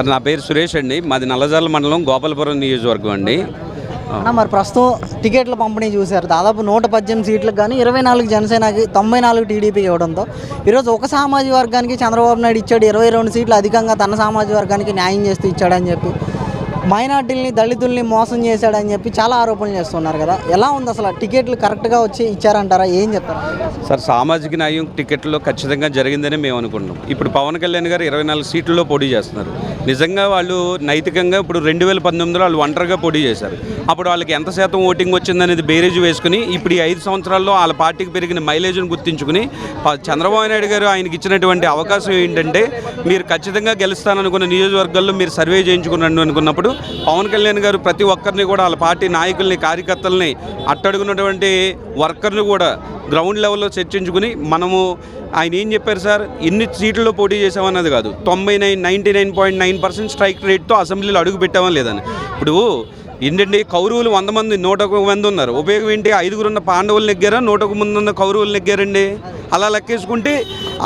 Sir నా పేరు సురేష్ అండి. మాది నల్లజర్ల మండలం గోపాలపురం నియోజకవర్గం అండి. అన్న మరి ప్రస్తుతం టికెట్ల పంపిణీ చూశారు. దాదాపు నూట పద్దెనిమిది సీట్లకు కానీ ఇరవై నాలుగు జనసేనకి తొంభై నాలుగు టీడీపీకి ఇవ్వడంతో ఈరోజు ఒక సామాజిక వర్గానికి చంద్రబాబు నాయుడు ఇచ్చాడు. ఇరవై రెండు సీట్లు అధికంగా తన సామాజిక వర్గానికి న్యాయం చేస్తూ ఇచ్చాడని చెప్పి మైనార్టీల్ని దళితుల్ని మోసం చేశాడని చెప్పి చాలా ఆరోపణలు చేస్తున్నారు కదా. ఎలా ఉంది అసలు టికెట్లు కరెక్ట్గా వచ్చి ఇచ్చారంటారా? ఏం చెప్తారా? సార్ సామాజిక న్యాయం టికెట్లో ఖచ్చితంగా జరిగిందని మేము అనుకుంటున్నాం. ఇప్పుడు పవన్ కళ్యాణ్ గారు ఇరవై నాలుగు సీట్లలో పోటీ చేస్తున్నారు. నిజంగా వాళ్ళు నైతికంగా ఇప్పుడు రెండు వేల పంతొమ్మిదిలో వాళ్ళు ఒంటరిగా పోటీ చేశారు. అప్పుడు వాళ్ళకి ఎంత శాతం ఓటింగ్ వచ్చిందనేది బేరేజ్ వేసుకుని ఇప్పుడు ఈ ఐదు సంవత్సరాల్లో వాళ్ళ పార్టీకి పెరిగిన మైలేజ్ను గుర్తించుకుని చంద్రబాబు నాయుడు గారు ఆయనకి ఇచ్చినటువంటి అవకాశం ఏంటంటే మీరు ఖచ్చితంగా గెలుస్తాననుకున్న నియోజకవర్గాల్లో మీరు సర్వే చేయించుకున్నాను అనుకున్నప్పుడు పవన్ కళ్యాణ్ గారు ప్రతి ఒక్కరిని కూడా వాళ్ళ పార్టీ నాయకుల్ని కార్యకర్తల్ని అట్టడుగున్నటువంటి వర్కర్ని కూడా గ్రౌండ్ లెవెల్లో చర్చించుకుని మనము ఆయన ఏం చెప్పారు సార్? ఎన్ని సీట్లలో పోటీ చేసామన్నది కాదు. తొంభై nine ninety nine point nine percent strike రేట్తో అసెంబ్లీలో అడుగు పెట్టామని లేదని. ఇప్పుడు ఏంటండి కౌరవులు వంద మంది నూట మంది ఉన్నారు. ఉపయోగం ఏంటి? ఐదుగురు ఉన్న పాండవులు నెగ్గారా? నూట ఒక ఉన్న కౌరవులు నెగ్గారండి. అలా లెక్కేసుకుంటే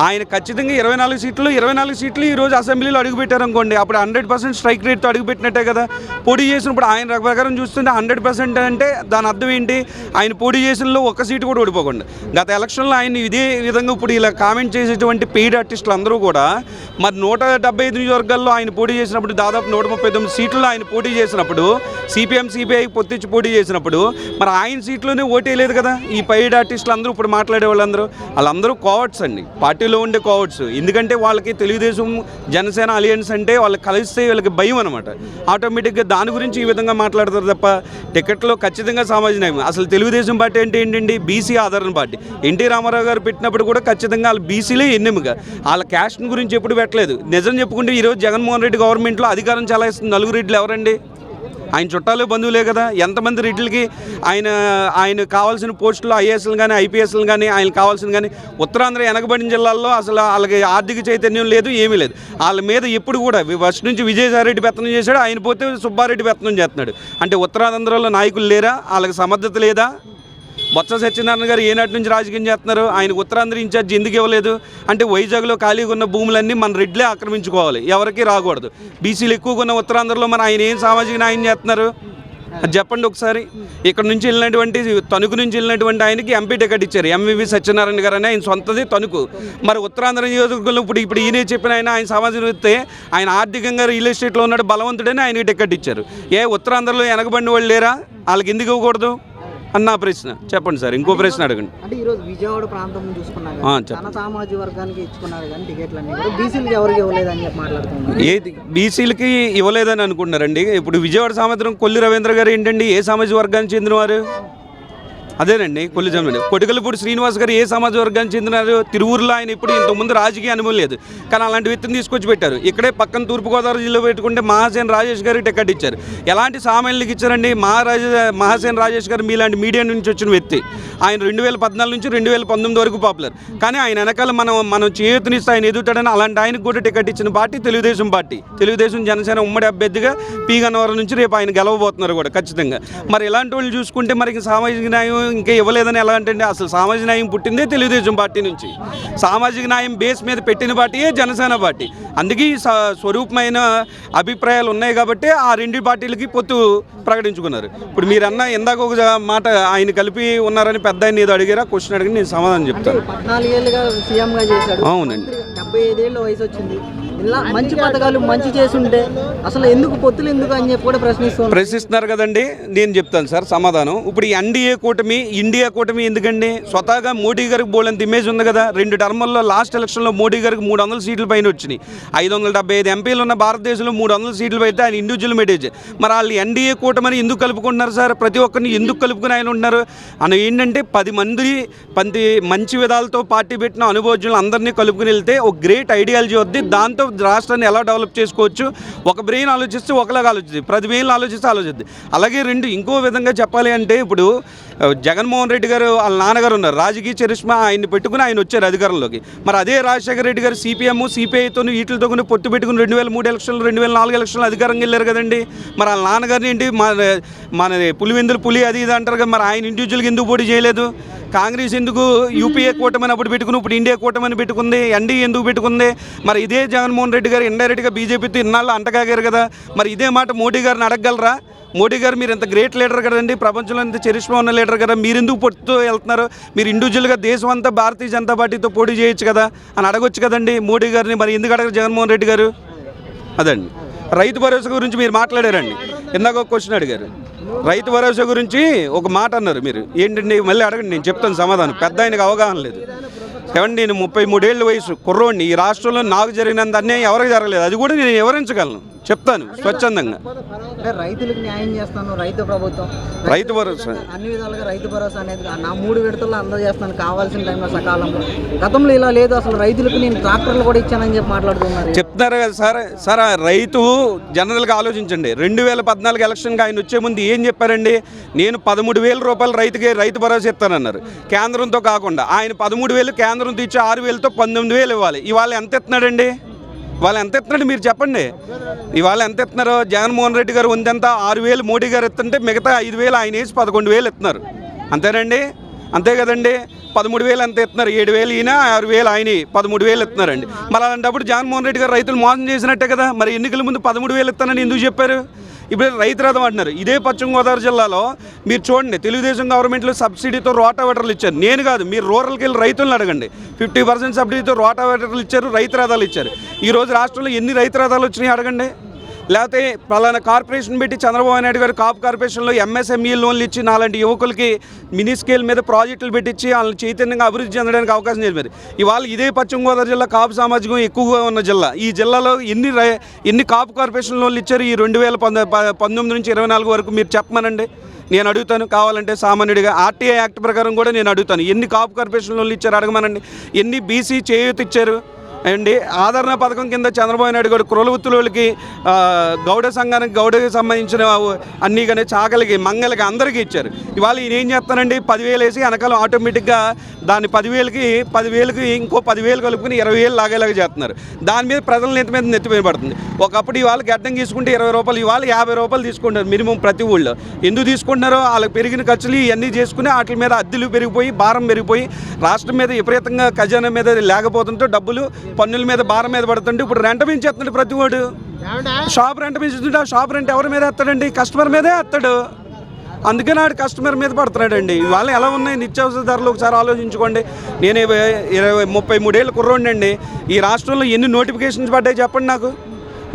ఆయన ఖచ్చితంగా ఇరవై నాలుగు సీట్లు ఇరవై నాలుగు సీట్లు ఈరోజు అసెంబ్లీలో అడుగుపెట్టారనుకోండి. అప్పుడు హండ్రెడ్ పర్సెంట్ స్ట్రైక్ రేట్తో అడుగుపెట్టినట్టే కదా. పోటీ చేసినప్పుడు ఆయన ప్రకారం చూస్తుంటే హండ్రెడ్ పర్సెంట్ అంటే దాని అర్థం ఏంటి? ఆయన పోటీ చేసినలో ఒక్క సీటు కూడా ఓడిపోకుండా. గత ఎలక్షన్లో ఆయన ఇదే విధంగా ఇప్పుడు ఇలా కామెంట్ చేసేటువంటి పెయిడ్ ఆర్టిస్టులు అందరూ కూడా మరి నూట డెబ్బై ఐదు నియోజకవర్గాల్లో ఆయన పోటీ చేసినప్పుడు దాదాపు నూట ముప్పై తొమ్మిది సీట్లు ఆయన పోటీ చేసినప్పుడు సిపిఎం సిపిఐ పొత్తిచ్చి పోటీ చేసినప్పుడు మరి ఆయన సీట్లోనే ఓటేయలేదు కదా. ఈ పైడ్ ఆర్టిస్టులు అందరూ ఇప్పుడు మాట్లాడే వాళ్ళందరూ. వాళ్ళందరూ కోవర్ట్స్ అండి. పార్టీలో ఉండే కోవట్స్ ఎందుకంటే వాళ్ళకి తెలుగుదేశం జనసేన అలియన్స్ అంటే వాళ్ళకి కలిస్తే వీళ్ళకి భయం అనమాట ఆటోమేటిక్గా దాని గురించి ఈ విధంగా మాట్లాడతారు తప్ప టికెట్లో ఖచ్చితంగా సామాజిక న్యాయం. అసలు తెలుగుదేశం పార్టీ అంటే ఏంటండి? బీసీ ఆదరణ పార్టీ. ఎన్టీ రామారావు గారు పెట్టినప్పుడు కూడా ఖచ్చితంగా వాళ్ళు బీసీలే ఎన్నెముగా. వాళ్ళ క్యాస్ట్ గురించి ఎప్పుడు పెట్టలేదు. నిజం చెప్పుకుంటే ఈరోజు జగన్మోహన్ రెడ్డి గవర్నమెంట్లో అధికారం చలాయిస్తుంది నలుగురు రెడ్లు ఎవరండి? ఆయన చుట్టాలు బంధువులే కదా. ఎంతమంది రెడ్లకి ఆయన ఆయన కావాల్సిన పోస్టులు ఐఏఎస్లు కానీ ఐపీఎస్లు కానీ ఆయన కావాల్సిన కానీ ఉత్తరాంధ్ర వెనకబడిన జిల్లాల్లో అసలు వాళ్ళకి ఆర్థిక చైతన్యం లేదు ఏమీ లేదు. వాళ్ళ మీద ఎప్పుడు కూడా ఫస్ట్ నుంచి విజయసాయిరెడ్డి పెత్తనం చేశాడు ఆయన పోతే సుబ్బారెడ్డి పెత్తనం చేస్తున్నాడు. అంటే ఉత్తరాంధ్రలో నాయకులు లేరా? వాళ్ళకి సమర్థత లేదా? బొత్స సత్యనారాయణ గారు ఏనాటి నుంచి రాజకీయం చేస్తున్నారు? ఆయనకు ఉత్తరాంధ్ర ఇన్ఛార్జ్ ఎందుకు ఇవ్వలేదు? అంటే వైజాగ్లో ఖాళీగా ఉన్న భూములన్నీ మన రెడ్లే ఆక్రమించుకోవాలి. ఎవరికి రాకూడదు. బీసీలు ఎక్కువగా ఉన్న ఉత్తరాంధ్రలో మన ఆయన ఏం సామాజిక న్యాయం చేస్తున్నారు? అది చెప్పండి ఒకసారి. ఇక్కడ నుంచి వెళ్ళినటువంటి తణుకు నుంచి వెళ్ళినటువంటి ఆయనకి ఎంపీ టికెట్ ఇచ్చారు. ఎంవివి సత్యనారాయణ గారు అని ఆయన సొంతది తణుకు. మరి ఉత్తరాంధ్ర నియోజకవర్గంలో ఇప్పుడు ఇప్పుడు ఈయనే చెప్పిన ఆయన ఆయన సామాజిక వస్తే ఆయన ఆర్థికంగా రియల్ ఎస్టేట్లో ఉన్నాడు బలవంతుడని ఆయనకి టికెట్ ఇచ్చారు. ఏ ఉత్తరాంధ్రలో వెనకబడిన వాళ్ళు లేరా? వాళ్ళకి ఎందుకు ఇవ్వకూడదు? అన్న ప్రశ్న. చెప్పండి సార్ ఇంకో ప్రశ్న అడగండి. అంటే ఈరోజు విజయవాడ ప్రాంతం చూసుకున్నాం సామాజిక వర్గానికి ఇచ్చుకున్నారు కానీ టికెట్లు బీసీలకి ఎవరికి ఇవ్వలేదని చెప్పి మాట్లాడుతున్నారు. ఏది బీసీలకి ఇవ్వలేదని అనుకుంటున్నారండి. ఇప్పుడు విజయవాడ సాయంత్రం కొల్లి రవీంద్ర గారు ఏంటండి? ఏ సామాజిక వర్గానికి చెందినవారు? అదేనండి కొల్లి జన్మని కొటికలపూడి శ్రీనివాస్ గారు ఏ సమాజ వర్గానికి చెందినారు తిరువురులో ఆయన ఇప్పుడు ఇంతకుముందు రాజకీయ అనుభవం లేదు. కానీ అలాంటి వ్యక్తిని తీసుకొచ్చి పెట్టారు. ఇక్కడే పక్కన తూర్పుగోదావరి జిల్లా పెట్టుకుంటే మహాసేన్ రాజేష్ గారికి టికెట్ ఇచ్చారు. ఎలాంటి సామాన్యులకి ఇచ్చారండి? మహారాజ మహాసేన్ రాజేష్ గారు మీలాంటి మీడియా నుంచి వచ్చిన వ్యక్తి. ఆయన రెండు వేల పద్నాలుగు నుంచి రెండు వేల పంతొమ్మిది వరకు పాపులర్. కానీ ఆయన వెనకాల మనం మనం చేతునిస్తే ఆయన ఎదుగుతాడని అలాంటి ఆయనకు కూడా టికెట్ ఇచ్చిన పార్టీ తెలుగుదేశం పార్టీ. తెలుగుదేశం జనసేన ఉమ్మడి అభ్యర్థిగా పీ గన్నవరం నుంచి రేపు ఆయన గెలవబోతున్నారు కూడా ఖచ్చితంగా. మరి ఇలాంటి వాళ్ళు చూసుకుంటే మరి సామాజిక న్యాయం ఇంకా ఇవ్వలేదని ఎలా అంటే అసలు సామాజిక న్యాయం పుట్టిందే తెలుగుదేశం పార్టీ నుంచి. సామాజిక న్యాయం బేస్ మీద పెట్టిన పార్టీయే జనసేన పార్టీ. అందుకే స్వరూపమైన అభిప్రాయాలు ఉన్నాయి కాబట్టి ఆ రెండు పార్టీలకి పొత్తు ప్రకటించుకున్నారు. ఇప్పుడు మీరు అన్న ఇందాక ఒక మాట ఆయన కలిపి ఉన్నారని పెద్ద ఆయన ఏదో అడిగారా? క్వశ్చన్ అడిగి నేను సమాధానం చెప్తాను. అవునండి. డెబ్బై ఐదేళ్ళ వయసు వచ్చింది. ఇలా మంచి పథకాలు మంచి చేస్తుంటే అసలు ఎందుకు పొత్తులు ఎందుకు అని చెప్పి కూడా ప్రశ్నిస్తున్నారు. ప్రశ్నిస్తున్నారు కదండి నేను చెప్తాను సార్ సమాధానం. ఇప్పుడు ఈ ఎన్డీఏ కూటమి ఇండియా కూటమి ఎందుకండి? స్వతహాగా మోడీ గారికి బోలంత ఇమేజ్ ఉంది కదా రెండు టర్మల్లో లాస్ట్ ఎలక్షన్లో మోడీ గారికి మూడు వందల సీట్ల పైన వచ్చినాయి. ఐదు వందల డెబ్బై ఐదు ఎంపీలు ఉన్న భారతదేశంలో మూడు వందల సీట్లు అయితే ఆయన ఇండివిజువల్ మెడేజ్ మరి వాళ్ళు ఎన్డీఏ కూటమిని ఎందుకు కలుపుకుంటున్నారు సార్? ప్రతి ఒక్కరిని ఎందుకు కలుపుకుని ఆయన ఉంటున్నారు? అని ఏంటంటే పది మంది పది మంచి విధాలతో పార్టీ పెట్టిన అనుభవజ్ఞులు అందరినీ కలుపుకుని వెళ్తే ఒక గ్రేట్ ఐడియాలజీ వద్ది దాంతో రాష్ట్రాన్ని ఎలా డెవలప్ చేసుకోవచ్చు? ఒక బ్రెయిన్ ఆలోచిస్తే ఒకలాగా ఆలోచిస్తుంది ప్రతి బ్రెయిన్ ఆలోచిస్తే ఆలోచిస్తుంది అలాగే రెండు ఇంకో విధంగా చెప్పాలి అంటే ఇప్పుడు జగన్మోహన్ రెడ్డి గారు వాళ్ళ నాన్నగారు ఉన్నారు. రాజకీయ చరిష్మా ఆయన్ని పెట్టుకుని ఆయన వచ్చారు అధికారంలోకి. మరి అదే రాజశేఖర రెడ్డి గారు సిపిఎం సిపిఐతో వీటితో పొత్తు పెట్టుకుని రెండు వేల మూడు ఎలక్షన్లు రెండు వేల నాలుగు ఎలక్షన్లు అధికారంగా వెళ్ళారు కదండి. మరి వాళ్ళ నాన్నగారిని ఏంటి? మన మన పులివెందులు పులి అది ఇది అంటారు కదా మరి ఆయన ఇండివిజువల్గా ఎందుకు పోటీ చేయలేదు? కాంగ్రెస్ ఎందుకు యూపీఏ కూటమి అప్పుడు పెట్టుకుని ఇప్పుడు ఇండియా కూటమిని పెట్టుకుంది ఎన్డీ ఎందుకు పెట్టుకుంది? మరి ఇదే జగన్మోహన్ రెడ్డి గారు ఇండైరెక్ట్గా బీజేపీతో ఇన్నాళ్ళు అంటగాగారు కదా. మరి ఇదే మాట మోడీ గారిని అడగగలరా? మోడీ గారు మీరు ఎంత గ్రేట్ లీడర్ కదండి ప్రపంచంలో ఇంత చరిష్మా ఉన్న లీడర్ కదా మీరు ఎందుకు పొట్టుతో వెళ్తున్నారు? మీరు ఇండివిజువల్గా దేశం అంతా భారతీయ జనతా పార్టీతో పోటీ చేయొచ్చు కదా అని అడగొచ్చు కదండి మోడీ గారిని. మరి ఎందుకు అడగరు జగన్మోహన్ రెడ్డి గారు? అదండి. రైతు భరోసా గురించి మీరు మాట్లాడారండి. ఇందాక ఒక క్వశ్చన్ అడిగారు. రైతు భరోసా గురించి ఒక మాట అన్నారు మీరు. ఏంటండి మళ్ళీ అడగండి నేను చెప్తాను సమాధానం. పెద్ద ఆయనకు అవగాహన లేదు. ఏమండి నేను ముప్పై మూడేళ్ళ వయసు కుర్రోడిని. ఈ రాష్ట్రంలో నాకు జరిగినంత అన్యాయం ఎవరికి జరగలేదు. అది కూడా నేను వివరించగలను. చెప్తాను స్వచ్ఛందంగా. రైతులకు న్యాయం చేస్తాను రైతు ప్రభుత్వం. రైతు భరోసా. అన్ని విధాలుగా రైతు భరోసా అనేది నా మూడు విడతల్లో అందజేస్తాను కావాల్సిన టైంలో సకాలంలో. గతంలో ఇలా లేదు అసలు రైతులకు నేను ట్రాక్టర్లు కూడా ఇచ్చానని చెప్పి మాట్లాడుతున్నారు. చెప్తున్నారు కదా సార్ సార్ రైతు జనరల్గా ఆలోచించండి. రెండు వేల పద్నాలుగు ఎలక్షన్కి ఆయన వచ్చే ముందు ఏం చెప్పారండి? నేను పదమూడు వేల రూపాయలు రైతుకి రైతు భరోసా ఇస్తానన్నారు. కేంద్రంతో కాకుండా ఆయన పదమూడు వేలు కేంద్రంతో ఇచ్చి ఆరు వేలతో పంతొమ్మిది వేలు ఇవ్వాలి. ఇవాళ ఎంత ఇస్తున్నాడండి వాళ్ళు ఎంత ఇస్తున్నాడు మీరు చెప్పండి. ఇవాళ ఎంత ఇస్తున్నారు జగన్మోహన్ రెడ్డి గారు ఉందంతా ఆరు వేలు మోడీ గారు ఇస్తుంటే మిగతా ఐదు వేలు ఆయన వేసి పదకొండు వేలు ఇస్తున్నారు అంతేనండి? అంతే కదండి? పదమూడు వేలు ఎంత ఇస్తున్నారు ఏడు వేలు ఈయన ఆరు వేలు ఆయన పదమూడు వేలు ఇస్తున్నారండి మరి అలాంటప్పుడు జగన్మోహన్ రెడ్డి గారు రైతులు మోసం చేసినట్టే కదా? మరి ఎన్నికల ముందు పదమూడు వేలు ఇస్తానని ఎందుకు చెప్పారు? ఇప్పుడు రైతు రథం అంటున్నారు. ఇదే పశ్చిమ గోదావరి జిల్లాలో మీరు చూడండి తెలుగుదేశం గవర్నమెంట్లో సబ్సిడీతో రోటావేటర్లు ఇచ్చారు. నేను కాదు మీరు రూరల్కి వెళ్ళి రైతులను అడగండి. ఫిఫ్టీ పర్సెంట్ సబ్సిడీతో రోటావేటర్లు ఇచ్చారు రైతు రథాలు ఇచ్చారు. ఈ రోజు రాష్ట్రంలో ఎన్ని రైతు రథాలు వచ్చినాయి అడగండి. లేకపోతే పలానా కార్పొరేషన్ పెట్టి చంద్రబాబు నాయుడు గారు కాపు కార్పొరేషన్లో ఎంఎస్ఎంఈ లోన్లు ఇచ్చి నాలాంటి యువకులకి మినీ స్కేల్ మీద ప్రాజెక్టులు పెట్టించి వాళ్ళని చైతన్యంగా అభివృద్ధి చెందడానికి అవకాశం చేశారు. ఇవాళ ఇదే పశ్చిమ గోదావరి జిల్లా కాపు సామాజికం ఎక్కువగా ఉన్న జిల్లా. ఈ జిల్లాలో ఎన్ని ఎన్ని కాపు కార్పొరేషన్ లోన్లు ఇచ్చారు? ఈ రెండు వేల పంతొమ్మిది నుంచి ఇరవై నాలుగు వరకు మీరు చెప్పమనండి. నేను అడుగుతాను. కావాలంటే సామాన్యుడిగా ఆర్టీఐ యాక్ట్ ప్రకారం కూడా నేను అడుగుతాను. ఎన్ని కాపు కార్పొరేషన్ లోన్లు ఇచ్చారు అడగమనండి. ఎన్ని బీసీ చేయూత ఇచ్చారు? అండి ఆదరణ పథకం కింద చంద్రబాబు నాయుడు గారు కురల వృత్తులకి గౌడ సంఘానికి గౌడకి సంబంధించిన అన్నీ కానీ చాకలికి మంగళకి అందరికీ ఇచ్చారు. ఇవాళ ఈయన ఏం చేస్తానండి పదివేలు వేసి వెనకాల ఆటోమేటిక్గా దాని పదివేలకి పదివేలకి ఇంకో పదివేలు కలుపుకుని ఇరవై వేలు లాగేలాగా చేస్తున్నారు. దాని మీద ప్రజల నెత్తి మీద నెత్తి పడుతుంది. ఒకప్పుడు ఇవాళ గడ్డం తీసుకుంటే ఇరవై రూపాయలు ఇవాళ యాభై రూపాయలు తీసుకుంటారు మినిమం ప్రతి ఊళ్ళో. ఎందుకు తీసుకుంటున్నారో? వాళ్ళకి పెరిగిన ఖర్చులు ఇవన్నీ చేసుకుని వాటి మీద అద్దెలు పెరిగిపోయి భారం పెరిగిపోయి రాష్ట్రం మీద విపరీతంగా ఖజానా మీద లేకపోతుంటే డబ్బులు పన్నుల మీద భారం మీద పడుతుంటే ఇప్పుడు రెంట పెంచేస్తున్నాడు ప్రతి వాడు షాప్ రెంట్ పెంచుతుంటే ఆ షాప్ రెంట్ ఎవరి మీద వేస్తాడండి? కస్టమర్ మీదే వేస్తాడు. అందుకే నాడు కస్టమర్ మీద పడుతున్నాడండి. ఇవాళ ఎలా ఉన్నాయి? నిత్యావసర ధరలు ఒకసారి ఆలోచించుకోండి. నేను ఇరవై ముప్పై మూడేళ్ళు కుర్రోండి ఈ రాష్ట్రంలో ఎన్ని నోటిఫికేషన్స్ పడ్డాయి చెప్పండి నాకు?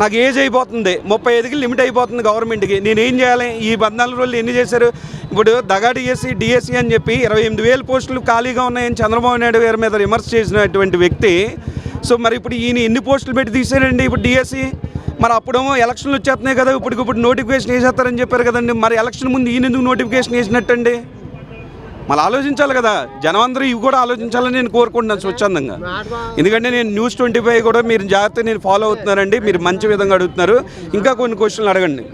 నాకు ఏజ్ అయిపోతుంది. ముప్పై ఐదుకి లిమిట్ అయిపోతుంది గవర్నమెంట్కి నేను ఏం చేయాలి? ఈ పద్నాలుగు రోజులు ఎన్ని చేశారు? ఇప్పుడు దగా డిఎస్సి డిఎస్సి అని చెప్పి ఇరవై ఎనిమిది వేల పోస్టులు ఖాళీగా ఉన్నాయని చంద్రబాబు నాయుడు గారి మీద విమర్శ చేసినటువంటి వ్యక్తి సో మరి ఇప్పుడు ఈయన ఎన్ని పోస్టులు పెట్టి తీసారండి ఇప్పుడు డిఎస్సి మరి అప్పుడేమో ఎలక్షన్లు వచ్చేస్తున్నాయి కదా ఇప్పుడు ఇప్పుడు నోటిఫికేషన్ వేసేస్తారని చెప్పారు కదండి. మరి ఎలక్షన్ ముందు ఈయన ఎందుకు నోటిఫికేషన్ వేసినట్టండి? మళ్ళీ ఆలోచించాలి కదా. జనం అందరూ ఇవి కూడా ఆలోచించాలని నేను కోరుకుంటున్నాను స్వచ్ఛందంగా. ఎందుకంటే నేను న్యూస్ ట్వంటీ ఫైవ్ కూడా మీరు జాగ్రత్త నేను ఫాలో అవుతున్నారండి మీరు మంచి విధంగా అడుగుతున్నారు. ఇంకా కొన్ని క్వశ్చన్లు అడగండి.